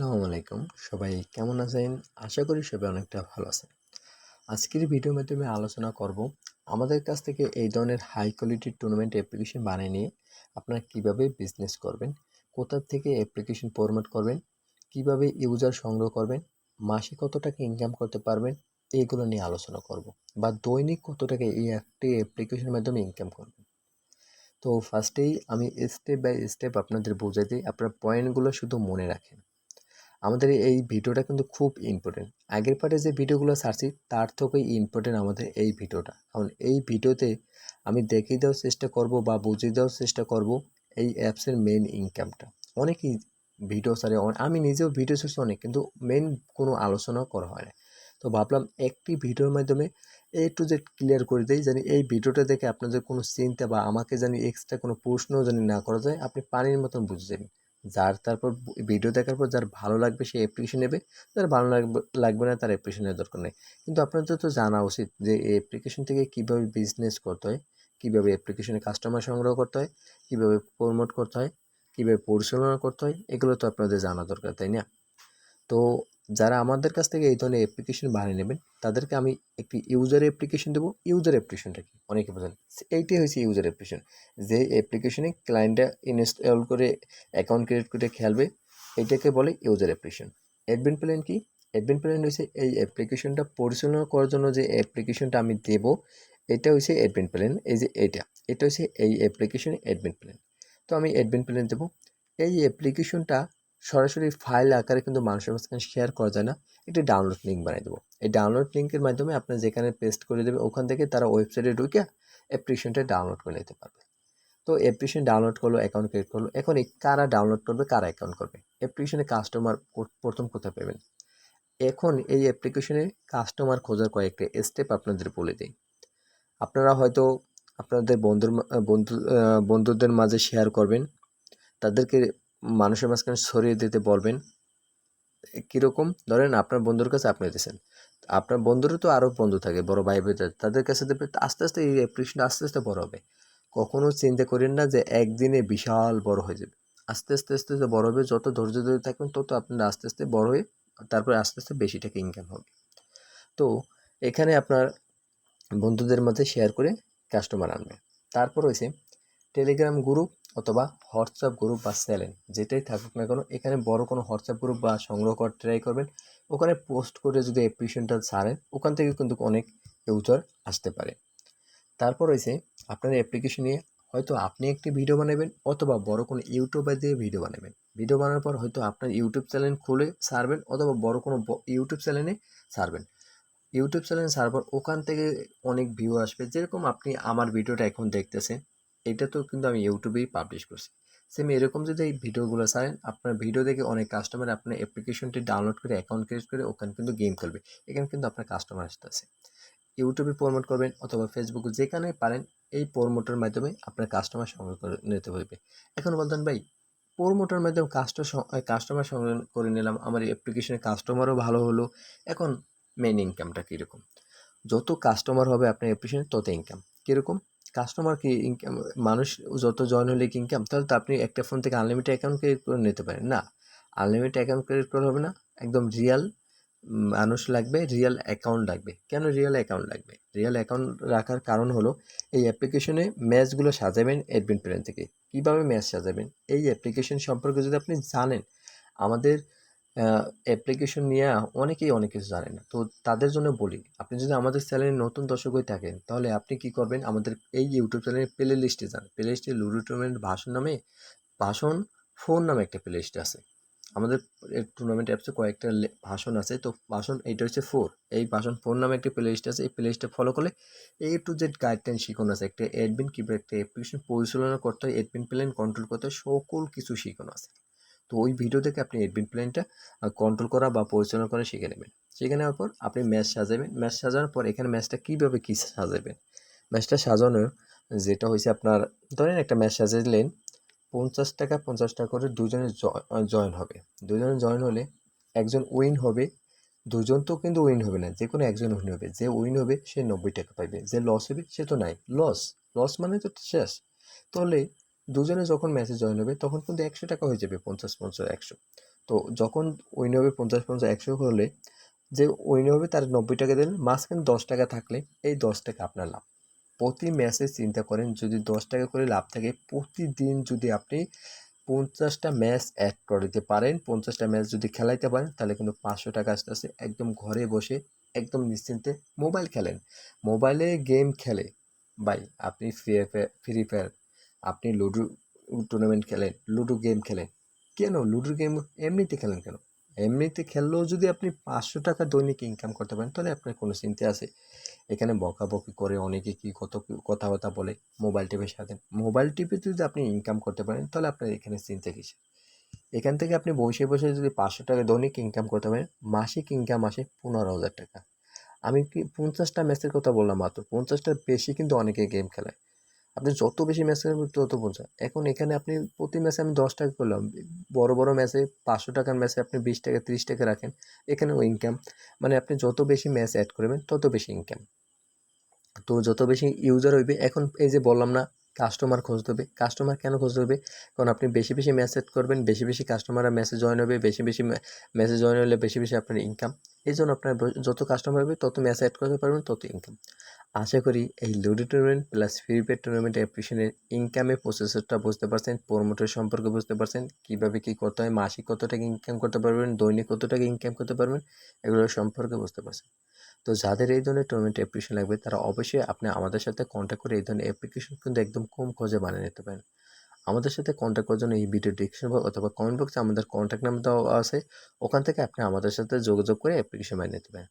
আসসালামু আলাইকুম। সবাই কেমন আছেন? আশা করি সবাই অনেকটা ভালো আছেন। আজকের ভিডিওর মাধ্যমে আলোচনা করব, আমাদের কাছ থেকে এই ধরনের হাই কোয়ালিটির টুর্নামেন্ট অ্যাপ্লিকেশন বানিয়ে নিয়ে আপনারা কীভাবে বিজনেস করবেন, কোথা থেকে অ্যাপ্লিকেশন ফরম্যাট করবেন, কীভাবে ইউজার সংগ্রহ করবেন, মাসে কত টাকা ইনকাম করতে পারবেন এইগুলো নিয়ে আলোচনা করব বা দৈনিক কত টাকা এই একটি অ্যাপ্লিকেশনের মাধ্যমে ইনকাম করবেন। তো ফার্স্টেই আমি স্টেপ বাই স্টেপ আপনাদের বোঝাই দিই, আপনার পয়েন্টগুলো শুধু মনে রাখেন। আমাদের এই ভিডিওটা কিন্তু খুব ইম্পর্টেন্ট আগের পার্টে যে ভিডিওগুলো ছাড়ছি, তার থেকেই ইম্পর্টেন্ট আমাদের এই ভিডিওটা। কারণ এই ভিডিওতে আমি দেখিয়ে দেওয়ার চেষ্টা করব বা বুঝিয়ে দেওয়ার চেষ্টা করব এই অ্যাপসের মেন ইনকামটা অনেকই ভিডিও সারে আমি নিজেও ভিডিও ছাড়ছি অনেক, কিন্তু মেন কোনো আলোচনা করা হয় না। তো ভাবলাম একটি ভিডিওর মাধ্যমে এ টু জেড ক্লিয়ার করে দেই, জানি এই ভিডিওটা দেখে আপনাদের কোনো চিন্তা বা আমাকে জানি এক্সট্রা কোনো প্রশ্ন জানি না করা যায়, আপনি পানির মতন বুঝে যাবেন। যার তারপর ভিডিও দেখার পর যার ভালো লাগবে সে অ্যাপ্লিকেশন নেবে, যার ভালো লাগবে লাগবে না তার অ্যাপ্লিকেশনের দরকার নেই। কিন্তু আপনাদের তো জানা উচিত যে এই অ্যাপ্লিকেশন থেকে কীভাবে বিজনেস করতে হয়, কীভাবে অ্যাপ্লিকেশনে কাস্টমার সংগ্রহ করতে হয়, কীভাবে প্রমোট করতে হয়, কীভাবে পরিচালনা করতে হয়, এগুলো তো আপনাদের জানা দরকার, তাই না? তো যারা আমাদের কাছ থেকে এই ধরনের অ্যাপ্লিকেশন বানিয়ে নেবেন, তাদেরকে আমি একটি ইউজার অ্যাপ্লিকেশন দেবো। ইউজার অ্যাপ্লিকেশনটা কি? অনেকে বলেন এইটাই হয়েছে ইউজার অ্যাপ্লিকেশন যে অ্যাপ্লিকেশনে ক্লায়েন্টটা ইনস্টল করে অ্যাকাউন্ট ক্রিয়েট করে খেলবে, এটাকে বলে ইউজার অ্যাপ্লিকেশন অ্যাডমিন প্ল্যান কি? অ্যাডমিন প্ল্যান হচ্ছে এই অ্যাপ্লিকেশনটা পরিচালনা করার জন্য যে অ্যাপ্লিকেশনটা আমি দেব, এটা হচ্ছে অ্যাডমিন প্ল্যান এই যে এটা এটা হচ্ছে এই অ্যাপ্লিকেশন অ্যাডমিন প্ল্যান তো আমি অ্যাডমিন প্ল্যান দেবো। এই অ্যাপ্লিকেশনটা সরাসরি ফাইল আকারে কিন্তু মানুষের মাঝখানে শেয়ার করা যায় না। একটি ডাউনলোড লিঙ্ক বানিয়ে দেবো। এই ডাউনলোড লিঙ্কের মাধ্যমে আপনার যেখানে পেস্ট করে দেবে, ওখান থেকে তারা ওয়েবসাইটে ঢুকে অ্যাপ্লিকেশনটা ডাউনলোড করে নিতে পারবে। তো অ্যাপ্লিকেশন ডাউনলোড করল অ্যাকাউন্ট ক্রিয়েট করল। এখন এই কারা ডাউনলোড করবে, কারা অ্যাকাউন্ট করবে? অ্যাপ্লিকেশনে কাস্টমার প্রথম কোথায় পাবেন? এখন এই অ্যাপ্লিকেশনে কাস্টমার খোঁজার কয়েকটা স্টেপ আপনাদের বলে দিই। আপনারা হয়তো আপনাদের বন্ধুর বন্ধু বন্ধুদের মাঝে শেয়ার করবেন। তাদেরকে মানুষের মাঝখানে ছড়িয়ে দিতে বলবেন, কীরকম? ধরেন আপনার বন্ধুর কাছে আপনি দিয়েছেন। আপনার বন্ধুরও তো আরও বন্ধু থাকে, বড় ভাই ভাই তাদের কাছে দেবে আস্তে আস্তে এই অ্যাপ্লিকেশনটা আস্তে আস্তে বড় হবে। কখনো চিন্তা করেন না যে একদিনে বিশাল বড় হয়ে যাবে। আস্তে আস্তে আস্তে আস্তে বড় হবে, যত ধৈর্য ধরে থাকবেন তত আপনার আস্তে আস্তে বড় হয়ে তারপরে আস্তে আস্তে বেশি টাকা ইনকাম হবে। তো এখানে আপনার বন্ধুদের মধ্যে শেয়ার করে কাস্টমার আনবে। তারপর হয়েছে টেলিগ্রাম গ্রুপ অথবা হোয়াটসঅ্যাপ গ্রুপ বা চ্যানেল যেটাই থাকুক না কেন, এখানে বড় কোনো হোয়াটসঅ্যাপ গ্রুপ বা সংগ্রহ করার ট্রাই করবেন। ওখানে পোস্ট করে যদি অ্যাপ্লিকেশনটা ছাড়েন, ওখান থেকে কিন্তু অনেক ইউজার আসতে পারে। তারপর হয়েছে আপনার অ্যাপ্লিকেশন নিয়ে, হয়তো আপনি একটি ভিডিও বানাবেন অথবা বড় কোনো ইউটিউবার দিয়ে ভিডিও বানাবেন। ভিডিও বানানোর পর হয়তো আপনার ইউটিউব চ্যানেল খুলে ছাড়বেন অথবা বড় কোনো ইউটিউব চ্যানেলে ছাড়বেন। ইউটিউব চ্যানেল ছাড়ার ওখান থেকে অনেক ভিউ আসবে। যেরকম আপনি আমার ভিডিওটা এখন দেখতেছেন এটা তো কিন্তু আমি ইউটিউবেই পাবলিশ করছি। সেম এরকম যদি এই ভিডিওগুলো ছাড়েন, আপনার ভিডিও দেখে অনেক কাস্টমার আপনার অ্যাপ্লিকেশনটি ডাউনলোড করে অ্যাকাউন্ট ক্রিয়েট করে ওখানে কিন্তু গেম খেলবে। এখানে কিন্তু আপনার কাস্টমার আসতেছে ইউটিউবে প্রমোট করবেন অথবা ফেসবুকে যেখানে পারেন, এই প্রমোটের মাধ্যমে আপনার কাস্টমার সংগ্রহ করে নিতে হবে এখন বলতেন ভাই প্রমোটার মাধ্যমে কাস্টমার কাস্টমার সংগ্রহ করে নিলাম, আমার অ্যাপ্লিকেশনের কাস্টমারও ভালো হলো। এখন মেন ইনকামটা কীরকম? যত কাস্টমার হবে আপনার অ্যাপ্লিকেশনে তত ইনকাম কীরকম? কাস্টমার কি ইনকাম মানুষ যত জয়েন হলে ইনকাম তাহলে তো আপনি একটা ফোন থেকে আনলিমিটেড অ্যাকাউন্ট ক্রিয়েট করে নিতে পারেন। না আনলিমিটেড অ্যাকাউন্ট ক্রিয়েট করা হবে না, একদম রিয়াল মানুষ লাগবে রিয়েল অ্যাকাউন্ট লাগবে। কেন রিয়েল অ্যাকাউন্ট লাগবে? রিয়েল অ্যাকাউন্ট রাখার কারণ হলো, এই অ্যাপ্লিকেশনে ম্যাচগুলো সাজাবেন অ্যাডমিন প্ল্যান থেকে। কীভাবে ম্যাচ সাজাবেন? এই অ্যাপ্লিকেশন সম্পর্কে যদি আপনি জানেন, আমাদের অ্যাপ্লিকেশন নিয়ে অনেকেই অনেক কিছু জানে না। তো তাদের জন্য বলি, আপনি যদি আমাদের চ্যানেলে নতুন দর্শক হয়ে থাকেন, তাহলে আপনি কি করবেন? আমাদের এই ইউটিউব চ্যানেলের প্লে লিস্টে যান। প্লে লিস্টে লুডো টুর্নামেন্ট ভাষণ নামে ভাষণ ফোন নামে একটা প্লে লিস্ট আছে। আমাদের টুর্নামেন্ট অ্যাপসে কয়েকটা ভাষণ আছে। তো ভাষণ এইটা হচ্ছে ফোর এই ভাষণ ফোর নামে একটা প্লে লিস্ট আছে। এই প্লে লিস্টটা ফলো করলে এ টু জেড গাইডলাইন শিখানো আছে। একটা অ্যাডমিন কীভাবে একটা অ্যাপ্লিকেশন পরিচালনা করতে হয় অ্যাডমিন প্ল্যান কন্ট্রোল করতে হয়, সকল কিছু শিখানো আছে। তো ওই ভিডিও থেকে আপনি অ্যাডমিন প্ল্যানটা কন্ট্রোল করা বা পরিচালনা করা শিখে নেবেন। শিখে নেওয়ার পর আপনি ম্যাচ সাজাবেন। ম্যাচ সাজানোর পর এখানে ম্যাচটা কীভাবে কী সাজাবেন? ম্যাচটা সাজানোর যেটা হয়েছে আপনার, ধরেন একটা ম্যাচ সাজালেন পঞ্চাশ টাকা পঞ্চাশ টাকা করে দুজনে জয়েন হবে। দুজনে জয়েন হলে একজন উইন হবে দুজন তো কিন্তু উইন হবে না, যে কোনো একজন উইন হবে। যে উইন হবে সে নব্বই টাকা পাইবে, যে লস হবে সে তো নাই। লস লস মানে তো শেষ। তাহলে দুজনে যখন ম্যাচে জয়েন হবে, তখন কিন্তু একশো টাকা হয়ে যাবে, পঞ্চাশ পঞ্চাশ একশো। তো যখন উইন হবে, পঞ্চাশ পঞ্চাশ একশো হলে যে উইন হবে তার নব্বই টাকা দিলেন, মাঝখানে দশ টাকা থাকলে এই দশ টাকা আপনার লাভ। প্রতি ম্যাচে চিন্তা করেন, যদি দশ টাকা করে লাভ থাকে, প্রতিদিন যদি আপনি পঞ্চাশটা ম্যাচ অ্যাড করে দিতে পারেন, পঞ্চাশটা ম্যাচ যদি খেলাইতে পারেন, তাহলে কিন্তু পাঁচশো টাকা আস্তে আস্তে একদম ঘরে বসে একদম নিশ্চিন্তে মোবাইল খেলেন। মোবাইলে গেম খেলে, ভাই, আপনি ফ্রি ফায়ার ফ্রি ফায়ার আপনি লুডো টুর্নামেন্ট খেলেন, লুডো গেম খেলেন। কেন? লুডো গেম এমনিতে খেলেন কেন? এমনিতে খেললেও যদি আপনি পাঁচশো টাকা দৈনিক ইনকাম করতে পারেন, তাহলে আপনার কোনো চিন্তা আছে। এখানে বকাবকি করে অনেকে কী কত কথাবার্তা বলে মোবাইল টিপে সাথে মোবাইল টিপে যদি আপনি ইনকাম করতে পারেন, তাহলে আপনার এখানে চিন্তা কিসে এখান থেকে আপনি বসে বসে যদি পাঁচশো টাকা দৈনিক ইনকাম করতে পারেন, মাসিক ইনকাম আসে পনেরো হাজার টাকা। আমি কি পঞ্চাশটা ম্যাচের কথা বললাম মাত্র। পঞ্চাশটার বেশি কিন্তু অনেকে গেম খেলায়। আপনি যত বেশি ম্যাচ খেলবেন, তত পঞ্চাশ এখন এখানে আপনি প্রতি ম্যাচে আমি দশ টাকা করলাম বড় বড় ম্যাচে পাঁচশো টাকার ম্যাচে আপনি বিশ টাকা, তিরিশ টাকা রাখেন। এখানেও ইনকাম মানে আপনি যত বেশি ম্যাচ অ্যাড করবেন, তত বেশি ইনকাম তো যত বেশি ইউজার হইবে, এখন এই যে বললাম না কাস্টমার খুঁজতে হবে কাস্টমার কেন খুঁজতে হবে কারণ আপনি বেশি বেশি মেসেজ করবেন, বেশি বেশি কাস্টমাররা মেসেজ জয়েন হবে, বেশি বেশি মেসেজ জয়েন হলে বেশি বেশি আপনার ইনকাম এই জন্য আপনার যত কাস্টমার হবে, তত মেসেজ অ্যাড করতে পারবেন, তত ইনকাম আশা করি এই ludo tournament plus Free Fire tournament অ্যাপ্লিকেশনের ইনকামের প্রসেসরটা বুঝতে পারছেন প্রোমোটার সম্পর্কে বুঝতে পারছেন, কীভাবে কী করতে হয়, মাসিক কত টাকা ইনকাম করতে পারবেন, দৈনিক কত টাকা ইনকাম করতে পারবেন, এগুলো সম্পর্কে বুঝতে পারছেন। তো যাদের এই ধরনের টুর্নামেন্ট অ্যাপ্লিকেশন লাগবে, তারা অবশ্যই আপনি আমাদের সাথে কন্ট্যাক্ট করে এই ধরনের অ্যাপ্লিকেশন কিন্তু একদম কম খোঁজে বানিয়ে নিতে পারেন। আমাদের সাথে কন্ট্যাক্ট করার জন্য এই ভিডিও ডিসক্রিপশন অথবা কমেন্ট বক্সে আমাদের কন্ট্যাক্ট নাম্বার দেওয়া আছে, ওখান থেকে আপনি আমাদের সাথে যোগাযোগ করে অ্যাপ্লিকেশন বানিয়ে নিতে পারেন।